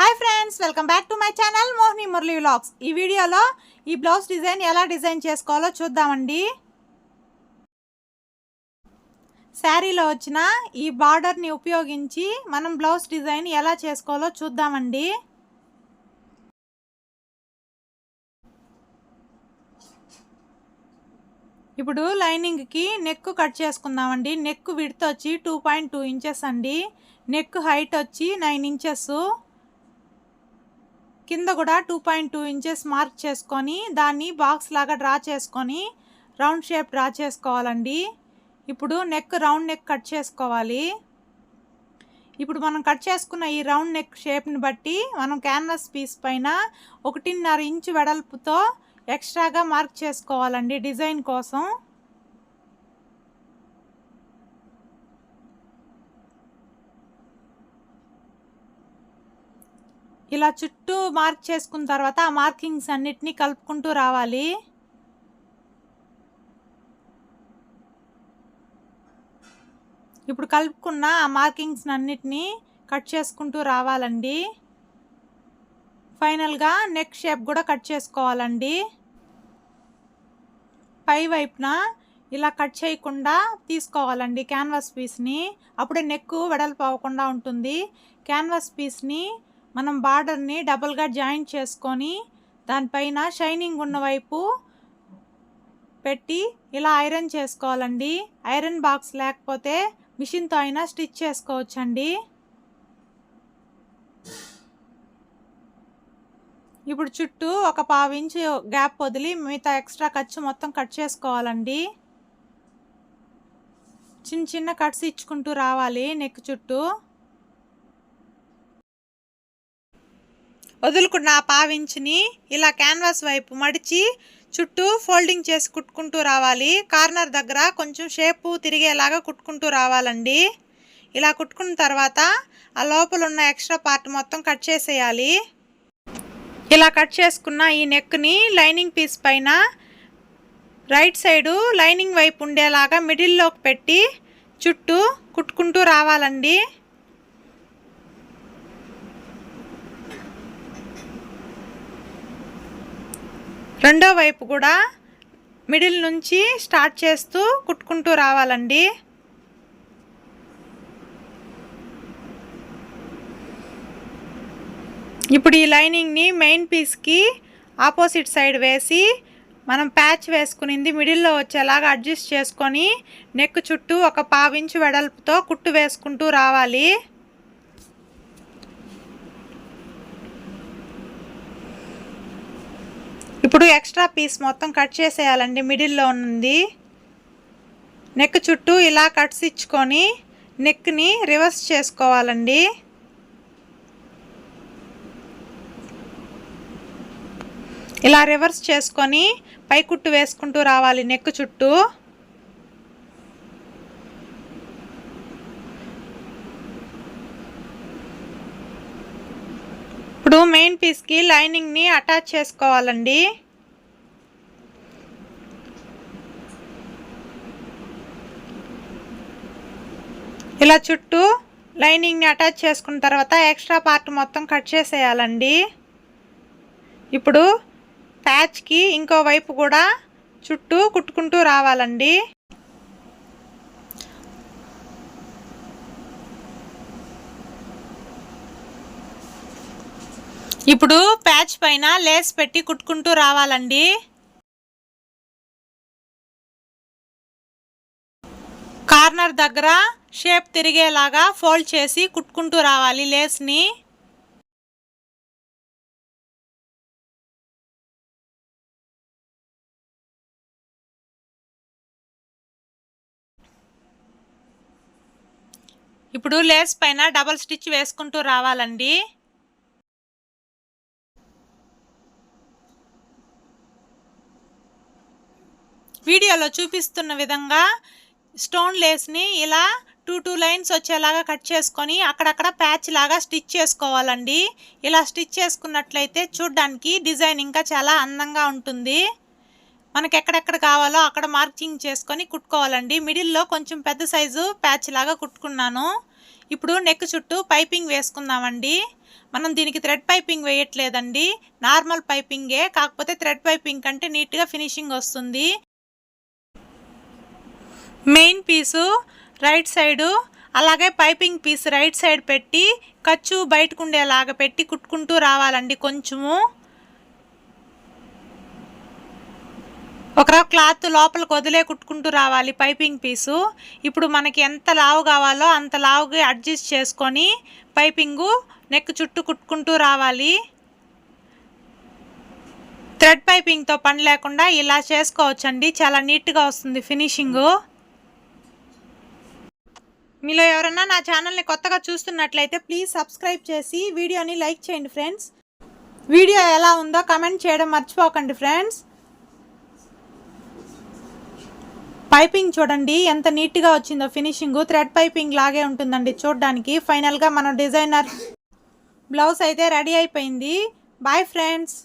Hi friends welcome back to my channel Mohini Murali vlogs ఈ వీడియోలో ఈ blouse design ఎలా డిజైన్ చేసుకోవాలో చూద్దామండి. శారీలో వచ్చిన ఈ బార్డర్ని ఉపయోగించి మనం బ్లౌజ్ డిజైన్ ఎలా చేసుకోవాలో చూద్దామండి. ఇప్పుడు లైనింగ్కి నెక్ కట్ చేసుకుందామండి. నెక్ విడ్త్ వచ్చి టూ పాయింట్ టూ ఇంచెస్ అండి. నెక్ హైట్ వచ్చి నైన్ ఇంచెస్ కింద కూడా two point two inches mark చేసుకొని దాన్ని బాక్స్ లాగా డ్రా చేసుకొని రౌండ్ షేప్ డ్రా చేసుకోవాలండి. ఇప్పుడు నెక్ రౌండ్ నెక్ కట్ చేసుకోవాలి. ఇప్పుడు మనం కట్ చేసుకున్న ఈ రౌండ్ నెక్ షేప్ని బట్టి మనం క్యాన్వాస్ పీస్ పైన ఒకటిన్నర ఇంచు వెడల్పుతో ఎక్స్ట్రాగా మార్క్ చేసుకోవాలండి డిజైన్ కోసం. ఇలా చుట్టూ మార్క్ చేసుకున్న తర్వాత ఆ మార్కింగ్స్ అన్నిటినీ కలుపుకుంటూ రావాలి. ఇప్పుడు కలుపుకున్న ఆ మార్కింగ్స్ అన్నిటినీ కట్ చేసుకుంటూ రావాలండి. ఫైనల్గా నెక్ షేప్ కూడా కట్ చేసుకోవాలండి. పై వైపున ఇలా కట్ చేయకుండా తీసుకోవాలండి క్యాన్వాస్ పీస్ని. అప్పుడే నెక్ వెడల్పు అవ్వకుండా ఉంటుంది. క్యాన్వాస్ పీస్ని మనం బార్డర్ని డబుల్గా జాయిన్ చేసుకొని దానిపైన షైనింగ్ ఉన్న వైపు పెట్టి ఇలా ఐరన్ చేసుకోవాలండి. ఐరన్ బాక్స్ లేకపోతే మిషన్తో అయినా స్టిచ్ చేసుకోవచ్చండి. ఇప్పుడు చుట్టూ ఒక పావు ఇంచు గ్యాప్ వదిలి మిగతా ఎక్స్ట్రా ఖర్చు మొత్తం కట్ చేసుకోవాలండి. చిన్న చిన్న కట్స్ ఇచ్చుకుంటూ రావాలి నెక్ చుట్టూ. వదులుకున్న ఆ ఇలా క్యాన్వాస్ వైపు మడిచి చుట్టూ ఫోల్డింగ్ చేసి కుట్టుకుంటూ రావాలి. కార్నర్ దగ్గర కొంచెం షేపు తిరిగేలాగా కుట్టుకుంటూ రావాలండి. ఇలా కుట్టుకున్న తర్వాత ఆ లోపల ఉన్న ఎక్స్ట్రా పార్ట్ మొత్తం కట్ చేసేయాలి. ఇలా కట్ చేసుకున్న ఈ నెక్ని లైనింగ్ పీస్ పైన రైట్ సైడు లైనింగ్ వైపు ఉండేలాగా మిడిల్లోకి పెట్టి చుట్టూ కుట్టుకుంటూ రావాలండి. రెండో వైపు కూడా మిడిల్ నుంచి స్టార్ట్ చేస్తూ కుట్టుకుంటూ రావాలండి. ఇప్పుడు ఈ లైనింగ్ని మెయిన్ పీస్కి ఆపోజిట్ సైడ్ వేసి మనం ప్యాచ్ వేసుకునింది మిడిల్లో వచ్చేలాగా అడ్జస్ట్ చేసుకొని నెక్ చుట్టూ ఒక పావించు వెడల్పుతో కుట్టు వేసుకుంటూ రావాలి. ఇప్పుడు ఎక్స్ట్రా పీస్ మొత్తం కట్ చేసేయాలండి మిడిల్లో ఉంది. నెక్ చుట్టూ ఇలా కట్స్ ఇచ్చుకొని నెక్ని రివర్స్ చేసుకోవాలండి. ఇలా రివర్స్ చేసుకొని పైకుట్టు వేసుకుంటూ రావాలి నెక్ చుట్టూ. ఇప్పుడు మెయిన్ పీస్కి లైనింగ్ని అటాచ్ చేసుకోవాలండి. ఇలా చుట్టూ లైనింగ్ని అటాచ్ చేసుకున్న తర్వాత ఎక్స్ట్రా పార్ట్ మొత్తం కట్ చేసేయాలండి. ఇప్పుడు ప్యాచ్కి ఇంకో వైపు కూడా చుట్టూ కుట్టుకుంటూ రావాలండి. ఇప్పుడు ప్యాచ్ పైన లేస్ పెట్టి కుట్టుకుంటూ రావాలండి. కార్నర్ దగ్గర షేప్ తిరిగేలాగా ఫోల్డ్ చేసి కుట్టుకుంటూ రావాలి లేస్ని. ఇప్పుడు లేస్ పైన డబల్ స్టిచ్ వేసుకుంటూ రావాలండి. వీడియోలో చూపిస్తున్న విధంగా స్టోన్ లేస్ని ఇలా టూ టూ లైన్స్ వచ్చేలాగా కట్ చేసుకొని అక్కడక్కడ ప్యాచ్ లాగా స్టిచ్ చేసుకోవాలండి. ఇలా స్టిచ్ చేసుకున్నట్లయితే చూడ్డానికి డిజైన్ ఇంకా చాలా అందంగా ఉంటుంది. మనకి ఎక్కడెక్కడ కావాలో అక్కడ మార్కింగ్ చేసుకొని కుట్టుకోవాలండి. మిడిల్లో కొంచెం పెద్ద సైజు ప్యాచ్ లాగా కుట్టుకున్నాను. ఇప్పుడు నెక్ చుట్టూ పైపింగ్ వేసుకుందామండి. మనం దీనికి థ్రెడ్ పైపింగ్ వేయట్లేదండి. నార్మల్ పైపింగే కాకపోతే థ్రెడ్ పైపింగ్ కంటే నీట్గా ఫినిషింగ్ వస్తుంది. మెయిన్ పీసు రైట్ సైడు అలాగే పైపింగ్ పీస్ రైట్ సైడ్ పెట్టి ఖర్చు బయటకు ఉండేలాగా పెట్టి కుట్టుకుంటూ రావాలండి కొంచెము. ఒక క్లాత్ లోపలికి వదిలే కుట్టుకుంటూ రావాలి పైపింగ్ పీసు. ఇప్పుడు మనకి ఎంత లావు కావాలో అంత లావుగా అడ్జస్ట్ చేసుకొని పైపింగు నెక్ చుట్టూ కుట్టుకుంటూ రావాలి. థ్రెడ్ పైపింగ్తో పని లేకుండా ఇలా చేసుకోవచ్చండి. చాలా నీట్గా వస్తుంది ఫినిషింగు. మీలో ఎవరన్నా నా ఛానల్ని కొత్తగా చూస్తున్నట్లయితే ప్లీజ్ సబ్స్క్రైబ్ చేసి వీడియోని లైక్ చేయండి ఫ్రెండ్స్. వీడియో ఎలా ఉందో కమెంట్ చేయడం మర్చిపోకండి ఫ్రెండ్స్. పైపింగ్ చూడండి ఎంత నీట్గా వచ్చిందో ఫినిషింగ్. థ్రెడ్ పైపింగ్ లాగే ఉంటుందండి చూడడానికి. ఫైనల్గా మన డిజైనర్ బ్లౌజ్ అయితే రెడీ అయిపోయింది. Bye friends.